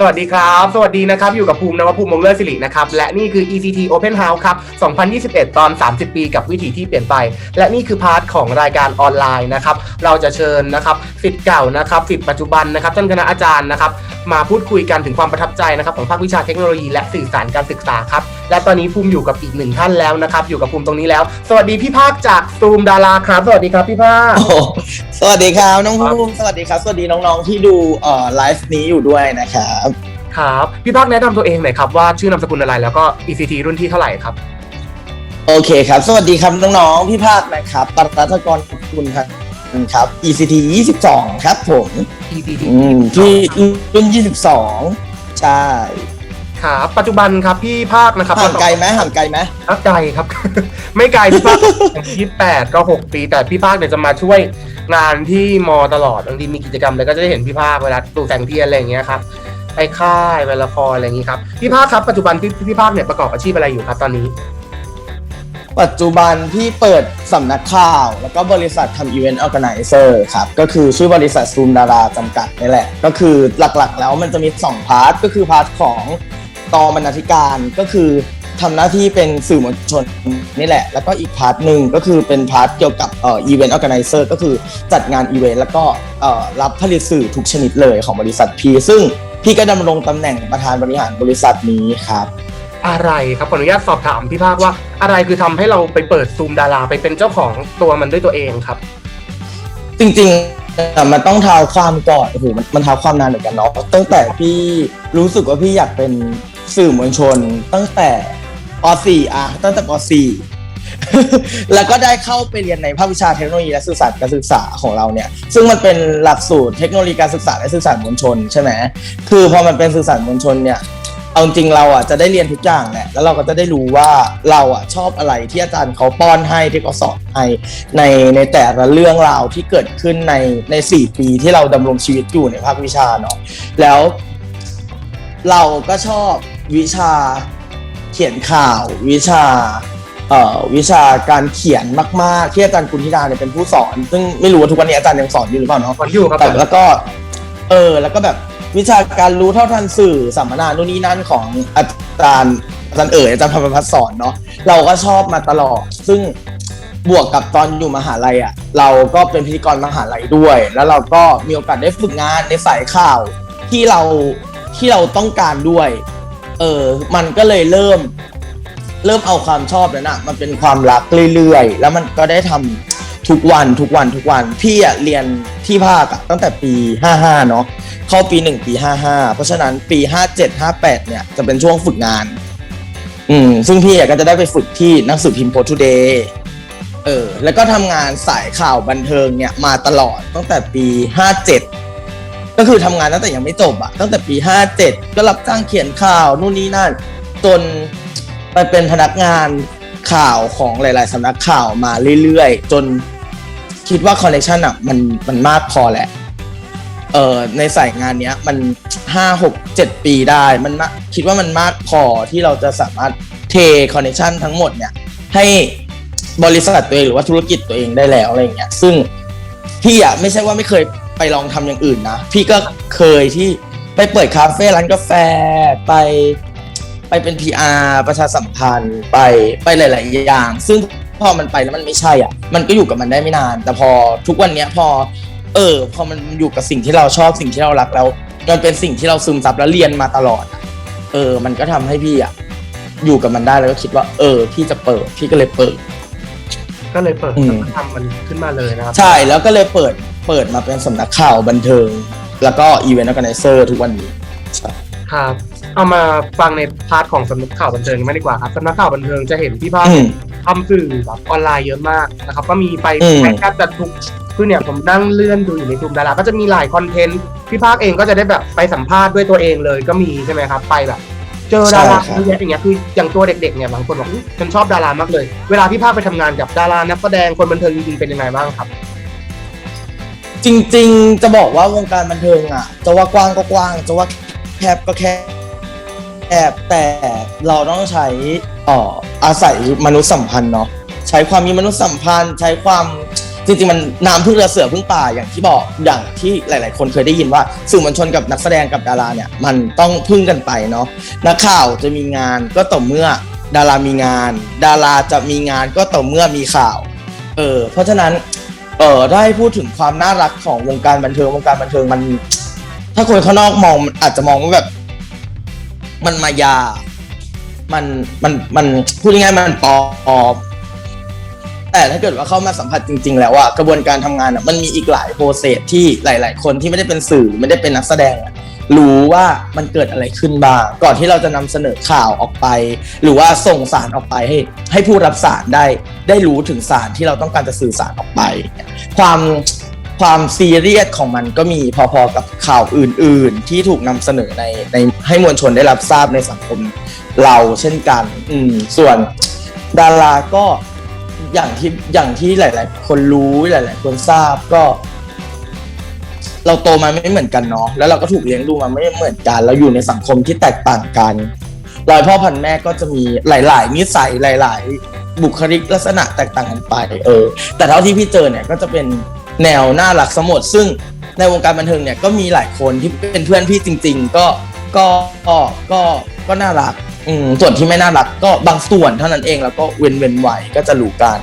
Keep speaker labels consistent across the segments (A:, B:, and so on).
A: สวัสดีครับ สวัสดีนะครับ อยู่กับภูมินวภูมิมงเลิศสิรินะครับ และนี่คือ ECT Open House ครับ 2021 ตอน 30 ปีกับวิถีที่เปลี่ยนไป และนี่คือพาร์ทของรายการออนไลน์นะครับ เราจะเชิญนะครับสิทธิ์เก่านะครับสิทธิ์ปัจจุบันนะครับท่านคณะอาจารย์นะครับ มาพูดคุยกันถึงความประทับใจนะครับของภาควิชาเทคโนโลยีและสื่อสารการศึกษาครับ และตอนนี้ภูมิอยู่กับอีกหนึ่งท่านแล้วนะครับ อยู่กับภูมิตรงนี้แล้ว สวัสดีพี่ภาคจากซูมดาราครับ สวัสดีครับพี่ภาค
B: โอ้โหสวัสดีครับน้องภูมิสวัสดีครับ สวัสดีน้องๆที่ดูเอ่อไลฟ์นี้อยู่ด้วยนะครับ
A: ครับ พี่ภาคแนะนำตัวเองหน่อยครับว่าชื่อนามสกุลอะไรแล้วก็ ECT รุ่นที่เท่าไหร่ครับ
B: โอเคครับ สวัสดีครับน้องๆพี่ภาคนะครับปรัตกรขอบคุณครับครับ ECT 22 ครับผม
A: ECT
B: อืมที่รุ่น22 ใช่
A: ครับปัจจุบันครับพี่ภาคนะครับ
B: ห่างไกลไหมห่างไกลไหม
A: ครับไกลครับ ไม่ไกลพี่ภาคยี่แปดก็หกปี แต่พี่ภาคเนี่ยจะมาช่วยงานที่มอตลอดบางทีมีกิจกรรมอะไรก็จะได้เห็นพี่ภาคเวลาตู่แสงเทียนอะไรอย่างเงี้ยครับไปค่ายไปละครอะไรอย่างงี้ครับพี่ภาคครับปัจจุบันพี่พี่ภาคเนี่ยประกอบอาชีพอะไรอยู่ครับตอนนี้
B: ปัจจุบันพี่เปิดสำนักข่าว แล้วก็บริษัททำอีเวนต์ออแกไนเซอร์ครับ ก็คือชื่อบริษัทซูมดาราจำกัดนี่แหละ ก็คือหลักๆ แล้วมันจะมี 2 พาร์ทก็คือพาร์ทของ กองบรรณาธิการก็คือทำหน้าที่เป็นสื่อมวลชนนี่แหละ แล้วก็อีกพาร์ทหนึ่งก็คือเป็นพาร์ทเกี่ยวกับเอ่ออีเวนต์ออแกไนเซอร์ก็คือจัดงานอีเวนต์แล้วก็เอ่อรับผลิตสื่อทุกชนิดเลยของบริษัทพี่ซึ่งพี่ก็ดำรงตำแหน่งประธานบริหารบริษัทนี้ครับ
A: อะไรครับขออนุญาตสอบถามพี่ภาคว่าอะไรคือทำให้เราไปเปิดซูมดาราไปเป็นเจ้าของตัวมันด้วยตัวเองครับ
B: จริงๆอะมันต้องเท้าความก่อนโอ้โหมันมันเท้าความนานเหมือนกันเนาะตั้งแต่พี่รู้สึกว่าพี่อยากเป็น สื่อมวลชนตั้งแต่ป .4 อะตั้งแต่ป .4 แล้วก็ได้เข้าไปเรียนในภาควิชาเทคโนโลยีและสื่อสารการศึกษาของเราเนี่ย ซึ่งมันเป็นหลักสูตรเทคโนโลยีการศึกษาและสื่อสารมวลชนใช่ไหมคือพอมันเป็นสื่อสารมวลชนเนี่ยเอาจริงเราอะจะได้เรียนทุกอย่างแหละแล้วเราก็จะได้รู้ว่าเราอะชอบอะไรที่อาจารย์เขาป้อนให้ที่เขาสอนให้ในในแต่ละเรื่องราวที่เกิดขึ้นในในสี่ปีที่เราดำรงชีวิตอยู่ในภาควิชาเนาะแล้วเราก็ชอบ วิชาเขียนข่าว วิชาเอ่อวิชาการเขียนมากๆที่อาจารย์กุลธิดาเนี่ยเป็นผู้สอน ซึ่งไม่รู้ว่าทุกวันนี้อาจารย์ยังสอนอยู่หรือเปล่าเนาะ
A: ก่อนอยู่ครับ
B: แต่แล้วก็เออแล้วก็แบบวิชาการรู้เท่าทันสื่อสัมมนานู่นนี่นั่นของอาจารย์อาจารย์เอ๋ยอาจารย์พันพัฒน์สอนเนาะเราก็ชอบมาตลอด ซึ่งบวกกับตอนอยู่มหาลัยอะเราก็เป็นพิธีกรมหาลัยด้วย แล้วเราก็มีโอกาสได้ฝึกงานในสายข่าวที่เราที่เราต้องการด้วย เออ มันก็เลยเริ่ม เริ่มเอาความชอบนั้นอะมันเป็นความรักเรื่อยๆ แล้วมันก็ได้ทำทุกวันทุกวันทุกวัน พี่อะเรียนที่ภาคอะตั้งแต่ปี 55 เนาะเข้าปี 1 ปี 55 เพราะฉะนั้นปี 57 58 เนี่ยจะเป็นช่วงฝึกงาน อืม ซึ่งพี่อะก็จะได้ไปฝึกที่หนังสือพิมพ์โพทูเดย์เออ แล้วก็ทำงานสายข่าวบันเทิงเนี่ยมาตลอดตั้งแต่ปี 57 ก็คือทำงานตั้งแต่ยังไม่จบอะตั้งแต่ปี 57 ก็รับจ้างเขียนข่าวนู่นนี่นั่นจนไปเป็นพนักงานข่าวของหลาย ๆสำนักข่าวมาเรื่อยๆ จนคิดว่าคอนเนคชันอะมันมันมากพอแหละเออในสายงานเนี้ยมันห้าหกเจ็ดปีได้มันมคิดว่ามันมากพอที่เราจะสามารถเทคอนเนคชันทั้งหมดเนี่ย ให้บริษัทตัวเองหรือว่าธุรกิจตัวเองได้แล้วอะไรเงี้ยซึ่งพี่อะไม่ใช่ว่าไม่เคย ไปลองทำอย่างอื่นนะ พี่ก็เคยที่ไปเปิดคาเฟ่ร้านกาแฟไป ไปเป็น PR ประชาสัมพันธ์ไปไปหลาย ๆ อย่าง ซึ่งพอมันไปแล้วมันไม่ใช่อะ มันก็อยู่กับมันได้ไม่นาน แต่พอทุกวันเนี้ยพอ เออ พอมันอยู่กับสิ่งที่เราชอบสิ่งที่เรารักแล้วมันเป็นสิ่งที่เราซึมซับแล้วเรียนมาตลอดอะเออ มันก็ทำให้พี่อะอยู่กับมันได้แล้วก็คิดว่า เออ พี่จะเปิดพี่ก็เลยเปิด
A: ก็เลยเปิด
B: อืม
A: ทำมันขึ้นมาเลยนะครับ
B: ใช่แล้วก็เลยเปิด เปิดมาเป็นสำนักข่าวบันเทิง แล้วก็อีเวนต์ออแกไนเซอร์ทุกวันนี้ใช่
A: ครับเอามาฟังในพาร์ทของสำนักข่าวบันเทิงกันมากดีกว่าครับสำนักข่าวบันเทิงจะเห็นพี่ภาค
B: อืม
A: ทำสื่อแบบออนไลน์เยอะมากนะครับ ก็มีไป
B: อืม
A: แทบจะทุกคือเนี่ยผมนั่งเลื่อนดูอยู่ในกลุ่มดาราก็จะมีหลายคอนเทนต์พี่ภาคเองก็จะได้แบบไปสัมภาษณ์ด้วยตัวเองเลยก็มีใช่ไหมครับ ไปแบบ เจอดาราเยอะแยะอย่างเงี้ยคืออย่างตัวเด็กๆเนี่ยบางคนบอกอุ๊ยฉันชอบดารามากเลย เวลาพี่ภาคไปทำงานกับดารานักแสดงคนบันเทิงจริงๆเป็นยังไงบ้างครับ
B: จริง ๆ จะบอกว่าวงการบันเทิงอะ จะว่ากว้างก็กว้าง จะว่าแคบก็แคบแอบแต่เราต้องใช้อ่ออาศัยมนุษยสัมพันธ์เนาะใช้ความมีมนุษยสัมพันธ์ ใช้ความจริงๆมันน้ำพึ่งเรือเสือพึ่งป่าอย่างที่บอกอย่างที่หลาย ๆ คนเคยได้ยินว่าสื่อมวลชนกับนักแสดงกับดาราเนี่ยมันต้องพึ่งกันไปเนาะนักข่าวจะมีงานก็ต่อเมื่อดารามีงาน ดาราจะมีงานก็ต่อเมื่อมีข่าวเออเพราะฉะนั้น เออได้พูดถึงความน่ารักของวงการบันเทิงวงการบันเทิงมัน ถ้าคนข้างนอกมองมันอาจจะมองว่าแบบ มันมายา มันมันมันพูดง่ายๆมันปลอมแต่ถ้าเกิดว่าเข้ามาสัมผัสจริง ๆ แล้วอะกระบวนการทำงานอะมันมีอีกหลายโปรเซสที่หลาย ๆ คนที่ไม่ได้เป็นสื่อไม่ได้เป็นนักแสดงอะ รู้ว่ามันเกิดอะไรขึ้นบ้าง ก่อนที่เราจะนำเสนอข่าวออกไป หรือว่าส่งสารออกไปให้ ให้ผู้รับสารได้ได้รู้ถึงสารที่เราต้องการจะสื่อสารออกไป ความความซีเรียสของมันก็มีพอๆกับข่าวอื่น ๆ ที่ถูกนำเสนอในในให้มวลชนได้รับทราบในสังคมเราเช่นกัน อืมส่วนดาราก็อย่างที่อย่างที่หลาย ๆ คนรู้หลาย ๆ คนทราบก็ เราโตมาไม่เหมือนกันเนาะแล้วเราก็ถูกเลี้ยงดูมาไม่เหมือนกัน เราอยู่ในสังคมที่แตกต่างกันรอยพ่อพันแม่ก็จะมีหลาย ๆ นิสัยหลาย ๆ บุคลิกลักษณะแตกต่างกันไปเออ แต่เท่าที่พี่เจอเนี่ยก็จะเป็นแนวน่ารักสมดซึ่งในวงการบันเทิงเนี่ยก็มีหลายคนที่เป็นเพื่อนพี่จริง ๆ ก็ก็ก็ก็ก็น่ารักอืมส่วนที่ไม่น่ารักก็บางส่วนเท่านั้นเองแล้วก็เว้นเว้นไว้ก็จะรู้กัน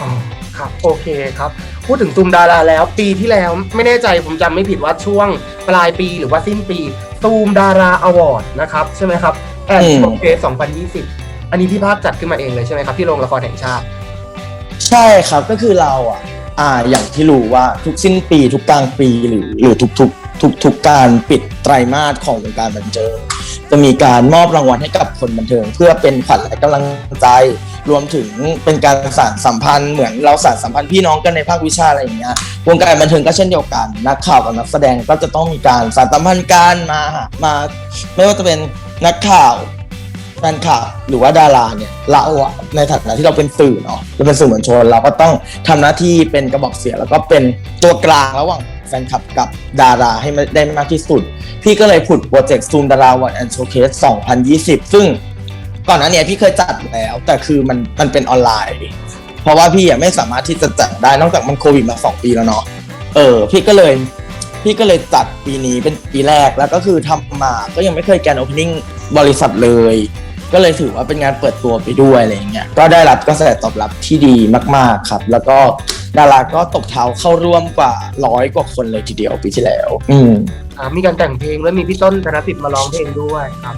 A: อ๋อครับโอเคครับพูดถึงซูมดาราแล้วปีที่แล้วไม่แน่ใจผมจำไม่ผิดว่าช่วงปลายปีหรือว่าสิ้นปีซูมดาราอวอร์ดนะครับใช่ไหมครับแอน
B: อืม
A: โอเค2020 อันนี้พี่ภาคจัดขึ้นมาเองเลยใช่ไหมครับ ที่โรงละครแห่งชาติ
B: ใช่ครับก็คือเราอะอ่าอย่างที่รู้ว่าทุกสิ้นปีทุกกลางปีหรือหรือทุกทุกทุกทุกการปิดไตรมาสของวงการบันเทิงจะมีการมอบรางวัลให้กับคนบันเทิง เพื่อเป็นขวัญและกำลังใจ รวมถึงเป็นการสานสัมพันธ์เหมือนเราสานสัมพันธ์พี่น้องกันในภาควิชาอะไรอย่างเงี้ยวงการบันเทิงก็เช่นเดียวกัน นักข่าวกับนักแสดงก็จะต้องมีการสานสัมพันธ์กันมามาไม่ว่าจะเป็นนักข่าวแฟนคลับหรือว่าดาราเนี่ยเราอะในฐานะที่เราเป็นสื่อเนาะเราเป็นสื่อมวลชน เราก็ต้องทำหน้าที่เป็นกระบอกเสียงแล้วก็เป็นตัวกลางระหว่างแฟนคลับกับดาราให้ได้มากที่สุด พี่ก็เลยผุดโปรเจกต์ซูมดาราวันแอนโชเคส2020 ซึ่ง ก่อนหน้าเนี้พี่เคยจัดแล้ว แต่คือมันมันเป็นออนไลน์ เพราะว่าพี่อะไม่สามารถที่จะจัดได้นอกจากมันโควิดมา2ปีแล้วเนาะเออ พี่ก็เลย พี่ก็เลยจัดปีนี้เป็นปีแรกแล้วก็คือทำมาก็ยังไม่เคยแกนโอเพนนิ่งบริษัทเลย ก็เลยถือว่าเป็นงานเปิดตัวไปด้วยอะไรอย่างเงี้ยก็ได้รับกระแสตอบรับที่ดีมาก ๆครับ แล้วก็ดาราก็ตบเท้าเข้าร่วมกว่าร้อยกว่าคนเลยทีเดียวปีที่แล้ว อืม
A: อ่ามีการแต่งเพลงแล้วมีพี่ต้นธนสิทธิ์มาร้องเพลงด้วยครับ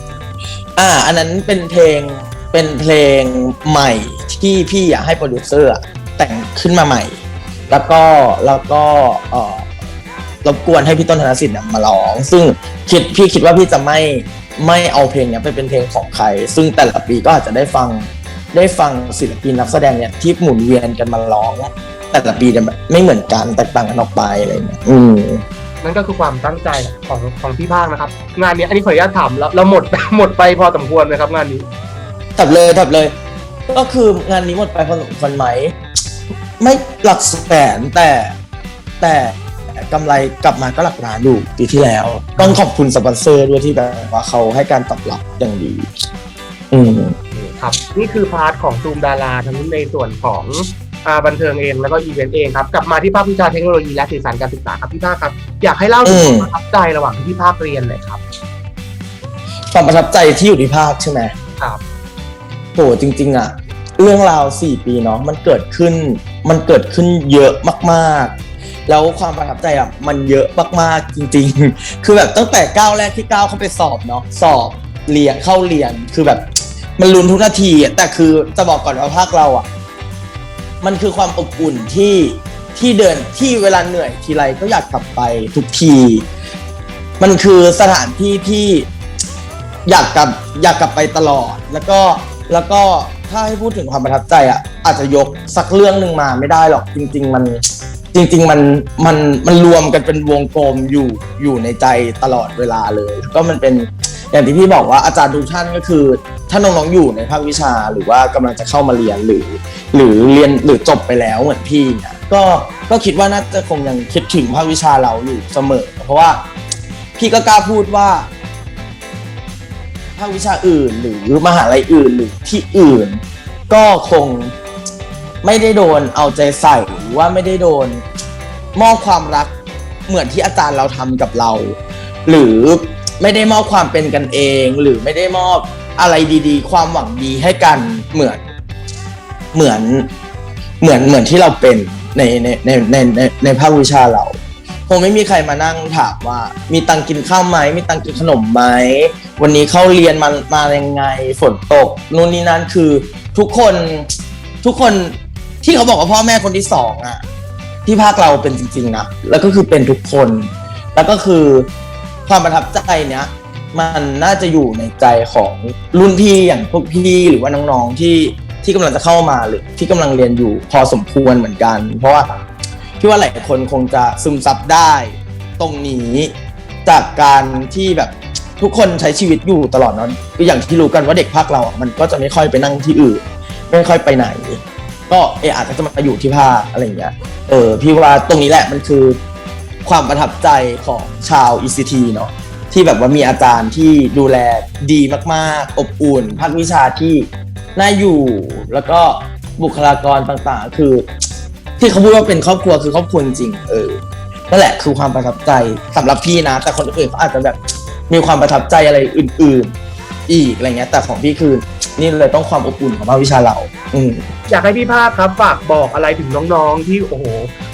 B: อ่า อันนั้นเป็นเพลงเป็นเพลงใหม่ที่พี่อยากให้โปรดิวเซอร์แต่งขึ้นมาใหม่ แล้วก็แล้วก็เออรบกวนให้พี่ต้นธนสิทธิ์มาร้อง ซึ่งคิดพี่คิดว่าพี่จะไม่ไม่เอาเพลงเนี้ยไปเป็นเพลงของใคร ซึ่งแต่ละปีก็อาจจะได้ฟังได้ฟังศิลปินนักแสดงเนี่ยที่หมุนเวียนกันมาร้อง แต่ละปีเนี่ยแบบไม่เหมือนกันแตกต่างกันออกไปอะไรเงี้ยอืม
A: นั่นก็คือความตั้งใจของของพี่ภาคนะครับ งานนี้อันนี้ขออนุญาตถามแล้วเราหมด หมดไปพอสมควรไหมครับงานนี้
B: ถับเลยถับเลย ก็คืองานนี้หมดไปพอสมควรไหม ไม่หลักแสนแต่แต่กำไรกลับมาก็หลักล้านอยู่ปีที่แล้ว ต้องขอบคุณสปอนเซอร์ด้วยที่แบบว่าเขาให้การตอบรับอย่างดี อืม
A: ครับนี่คือพาร์ทของซูมดาราทั้งในส่วนของอ่าบันเทิงเองแล้วก็อีเวนต์เองครับ กลับมาที่ภาควิชาเทคโนโลยีและสื่อสารการศึกษาครับพี่ภาคครับ อยากให้เล่าถึง
B: อื
A: ความมประทับใจระหว่างที่พี่ภาคเรียนหน่อยครับ
B: ความประทับใจที่อยู่ที่ภาคใช่ไหม
A: ครับ
B: โหจริง ๆอะเรื่องราวสี่ปีเนาะมันเกิดขึ้น มันเกิดขึ้นเยอะมากๆ แล้วความประทับใจอะมันเยอะมากๆจริง ๆ คือแบบตั้งแต่ก้าวแรกที่ก้าวเข้าไปสอบเนาะสอบเรียนเข้าเรียนคือแบบมันลุ้นทุกนาทีอะแต่คือจะบอกก่อนว่าภาคเราอะมันคือความอบอุ่นที่ ที่เดินที่เวลาเหนื่อยทีไรก็อยากกลับไปทุกที มันคือสถานที่ที่อยากกลับอยากกลับไปตลอด แล้วก็แล้วก็ถ้าให้พูดถึงความประทับใจอะอาจจะยกสักเรื่องหนึ่งมาไม่ได้หรอกจริง ๆ มันจริง ๆ มันมันมันรวมกันเป็นวงกลมอยู่อยู่ในใจตลอดเวลาเลยแล้วก็มันเป็นอย่างที่พี่บอกว่าอาจารย์ทุกท่านก็คือถ้าน้องๆอยู่ในภาควิชาหรือว่ากำลังจะเข้ามาเรียนหรือ หรือเรียนหรือจบไปแล้วเหมือนพี่เนี่ย ก็ก็คิดว่าน่าจะคงยังคิดถึงภาควิชาเราอยู่เสมอ เพราะว่าพี่ก็กล้าพูดว่า ภาควิชาอื่นหรือมหาลัยอื่นหรือที่อื่น ก็คงไม่ได้โดนเอาใจใส่หรือว่าไม่ได้โดนมอบความรักเหมือนที่อาจารย์เราทำกับเรา หรือไม่ได้มอบความเป็นกันเอง หรือไม่ได้มอบอะไรดีๆ ความหวังดีให้กันเหมือนเหมือนเหมือนเหมือนที่เราเป็น ในในในในในในภาควิชาเราคงไม่มีใครมานั่งถามว่า มีตังค์กินข้าวไหมมีตังค์กินขนมไหมวันนี้เข้าเรียนมามายังไงฝนตกนู่นนี่นั่นคือทุกคนทุกคนที่เขาบอกว่าพ่อแม่คนที่สองอะที่ภาคเราเป็นจริงๆนะแล้วก็คือเป็นทุกคน แล้วก็คือความประทับใจเนี้ยมันน่าจะอยู่ในใจของรุ่นพี่อย่างพวกพี่หรือว่าน้องๆที่ ที่กำลังจะเข้ามาหรือที่กำลังเรียนอยู่พอสมควรเหมือนกัน เพราะว่าพี่ว่าหลายคนคงจะซึมซับได้ ตรงนี้จากการที่แบบทุกคนใช้ชีวิตอยู่ตลอดเนอะก็อย่างที่รู้กันว่าเด็กภาคเราอะมันก็จะไม่ค่อยไปนั่งที่อื่น ไม่ค่อยไปไหน ก็เอออาจจะมาอยู่ที่ภาคอะไรอย่างเงี้ยเออพี่ว่าตรงนี้แหละมันคือความประทับใจของชาว ECT เนาะที่แบบว่ามีอาจารย์ที่ดูแลดีมาก ๆ อบอุ่นภาควิชาที่ น่าอยู่ แล้วก็บุคลากรต่างๆ คือ ที่เขาพูดว่าเป็นครอบครัวคือครอบครัวจริงเออนั่นแหละคือความประทับใจสำหรับพี่นะ แต่คนอื่นเขาอาจจะแบบมีความประทับใจอะไรอื่น ๆ อีกอะไรเงี้ย แต่ของพี่คือ นี่เลยต้องความอบอุ่นของภาควิชาเรา อืม
A: อยากให้พี่ภาคครับฝากบอกอะไรถึงน้องๆ ที่โอ้โห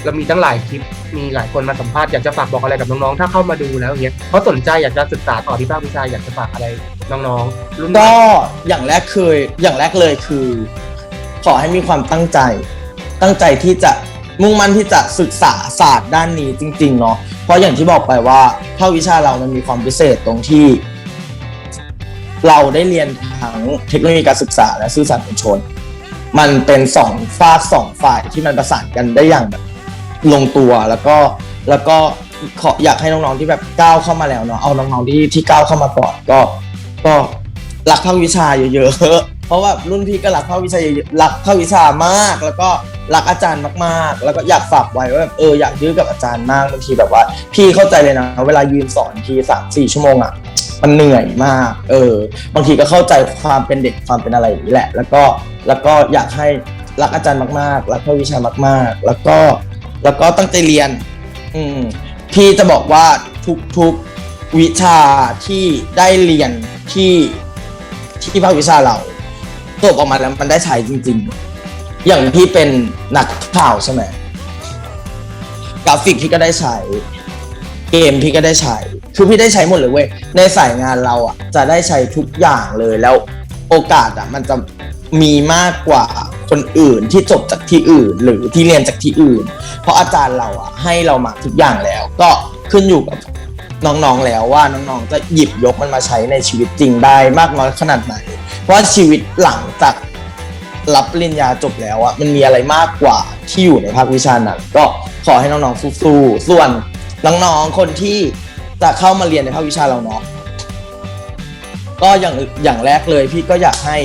A: เรามีตั้งหลายคลิป มีหลายคนมาสัมภาษณ์อยากจะฝากบอกอะไรกับน้องๆ ถ้าเข้ามาดูแล้วอย่างเงี้ยเขาสนใจอยากจะศึกษาต่อที่ภาควิชาอยากจะฝากอะไรน้องๆ รุ่นใหม่
B: ก็อย่างแรกเคยอย่างแรกเลยคือ ขอให้มีความตั้งใจ ตั้งใจที่จะมุ่งมั่นที่จะศึกษาศาสตร์ด้านนี้จริงๆเนาะเพราะอย่างที่บอกไปว่าภาควิชาเรามันมีความพิเศษตรงที่ เราได้เรียนทั้งเทคโนโลยีการศึกษาและสื่อสารมวลชน มันเป็นสองฝากสองฝ่ายที่มันประสานกันได้อย่างแบบลงตัวแล้วก็แล้วก็ขออยากให้น้องๆที่แบบก้าวเข้ามาแล้วเนาะเอาน้องๆที่ที่ก้าวเข้ามาก่อนก็ก็รักภาควิชาเยอะๆเพราะว่ารุ่นพี่ก็รักภาควิชาเยอะรักภาควิชามาก แล้วก็รักอาจารย์มากๆ แล้วก็อยากฝากไว้ว่าแบบเอออยากยื้อกับอาจารย์มากบางทีแบบว่า พี่เข้าใจเลยนะ เวลายืนสอนทีสามสี่ชั่วโมงอะ มันเหนื่อยมาก เออ บางทีก็เข้าใจความเป็นเด็กความเป็นอะไรอย่างนี้แหละ แล้วก็แล้วก็อยากให้รักอาจารย์มากๆ รักวิชามาก ๆ แล้วก็แล้วก็ตั้งใจเรียน อืมพี่จะบอกว่าทุกๆวิชาที่ได้เรียนที่ที่ภาควิชาเราจบออกมาแล้วมันได้ใช้จริง ๆ อย่างพี่เป็นนักข่าวใช่ไหมกราฟิกพี่ก็ได้ใช้ เกมพี่ก็ได้ใช้ คือพี่ได้ใช้หมดเลยเว้ยในสายงานเราอะจะได้ใช้ทุกอย่างเลยแล้วโอกาสอะมันจะมีมากกว่าคนอื่นที่จบจากที่อื่น หรือที่เรียนจากที่อื่น เพราะอาจารย์เราอะให้เรามาทุกอย่างแล้ว ก็ขึ้นอยู่กับน้องๆแล้วว่าน้องๆจะหยิบยกมันมาใช้ในชีวิตจริงได้มากน้อยขนาดไหน เพราะชีวิตหลังจากรับปริญญาจบแล้วอะมันมีอะไรมากกว่าที่อยู่ในภาควิชานั้นก็ขอให้น้องๆสู้ๆส่วนน้องๆคนที่ จะเข้ามาเรียนในภาควิชาเราเนาะก็อย่างอย่างแรกเลยพี่ก็อยากให้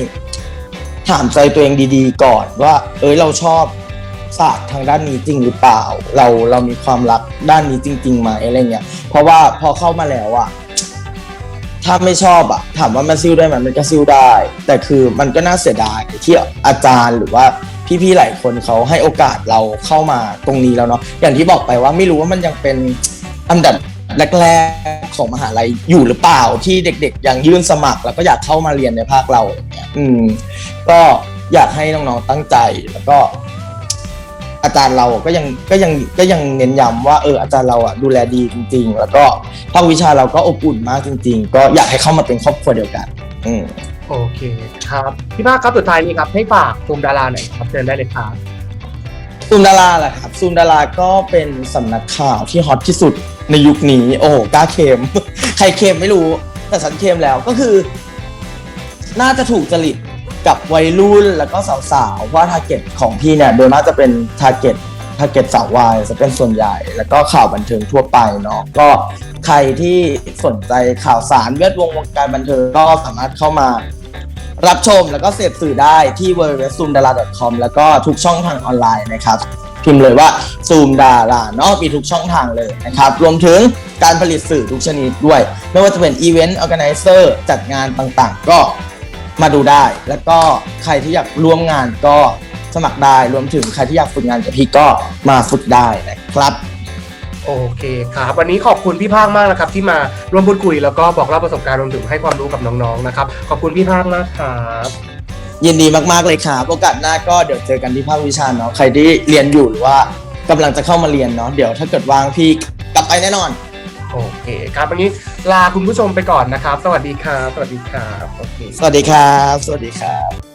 B: ถามใจตัวเองดีๆ ก่อนว่า เอ้ยเราชอบศาสตร์ทางด้านนี้จริงหรือเปล่า เราเรามีความรักด้านนี้จริงๆไหมอะไรเงี้ยเพราะว่าพอเข้ามาแล้วอะถ้าไม่ชอบอะถามว่ามันซิ้วได้ไหมมันก็ซิ้วได้ แต่คือมันก็น่าเสียดายที่อาจารย์หรือว่าพี่ๆหลายคนเขาให้โอกาสเราเข้ามาตรงนี้แล้วเนาะอย่างที่บอกไปว่าไม่รู้ว่ามันยังเป็นอันดับ แรกๆของมหาลัยอยู่หรือเปล่าที่เด็กๆยังยื่นสมัคร แล้วก็อยากเข้ามาเรียนในภาคเราอย่างเงี้ยอืม ก็อยากให้น้องๆตั้งใจแล้วก็ อาจารย์เราก็ยังก็ยังก็ยังเน้นย้ำว่าเอออาจารย์เราอะดูแลดีจริง ๆ แล้วก็ภาควิชาเราก็อบอุ่นมากจริง ๆ ก็อยากให้เข้ามาเป็นครอบครัวเดียวกัน อืม
A: โอเคครับพี่ภาคครับสุดท้ายนี้ครับให้ฝากกลุ่มดาราหน่อยครับเชิญได้เลยครับ
B: ซูมดาราแหละครับซูมดาราก็เป็นสำนักข่าวที่ฮอตที่สุด ในยุคนี้ โอ้โหกล้าเคมใครเคมไม่รู้ แต่ฉันเคมแล้วก็คือ น่าจะถูกจริตกับวัยรุ่นแล้วก็สาวๆ ว่าทาร์เก็ตของพี่เนี่ย โดยมากจะเป็นทาร์เก็ตทาร์เก็ตสาววายจะเป็นส่วนใหญ่ แล้วก็ข่าวบันเทิงทั่วไปเนาะก็ใครที่สนใจข่าวสารแวดวงวงการบันเทิงก็สามารถเข้ามารับชมแล้วก็เสพสื่อได้ที่ w w w z o o m d a r a c o m แล้วก็ทุกช่องทางออนไลน์นะครับ พิมพ์เลยว่า Zoom Dara เนาะมีทุกช่องทางเลยนะครับ รวมถึงการผลิตสื่อทุกชนิดด้วย ไม่ว่าจะเป็น Event Organizer จัดงานต่างๆ ก็มาดูได้ แล้วก็ใครที่อยากร่วมงานก็สมัครได้ รวมถึงใครที่อยากฝึกงานกับพี่ก็มาฝึกได้นะครับ
A: โอเคครับ วันนี้ขอบคุณพี่ภาคมากนะครับ ที่มาร่วมพูดคุยแล้วก็บอกเล่าประสบการณ์รวมถึงให้ความรู้กับน้องๆนะครับ ขอบคุณพี่ภาคมากครับ
B: ยินดีมากๆเลยครับโอกาสหน้าก็เดี๋ยวเจอกันที่ภาควิชาเนาะใครที่เรียนอยู่หรือว่ากำลังจะเข้ามาเรียนเนาะเดี๋ยวถ้าเกิดว่างพี่กลับไปแน่นอน
A: โอเคครับวันนี้ลาคุณผู้ชมไปก่อนนะครับ สวัสดีครับสวัสดีครับโอเค
B: สวัสดีครับ สวัสดีครับ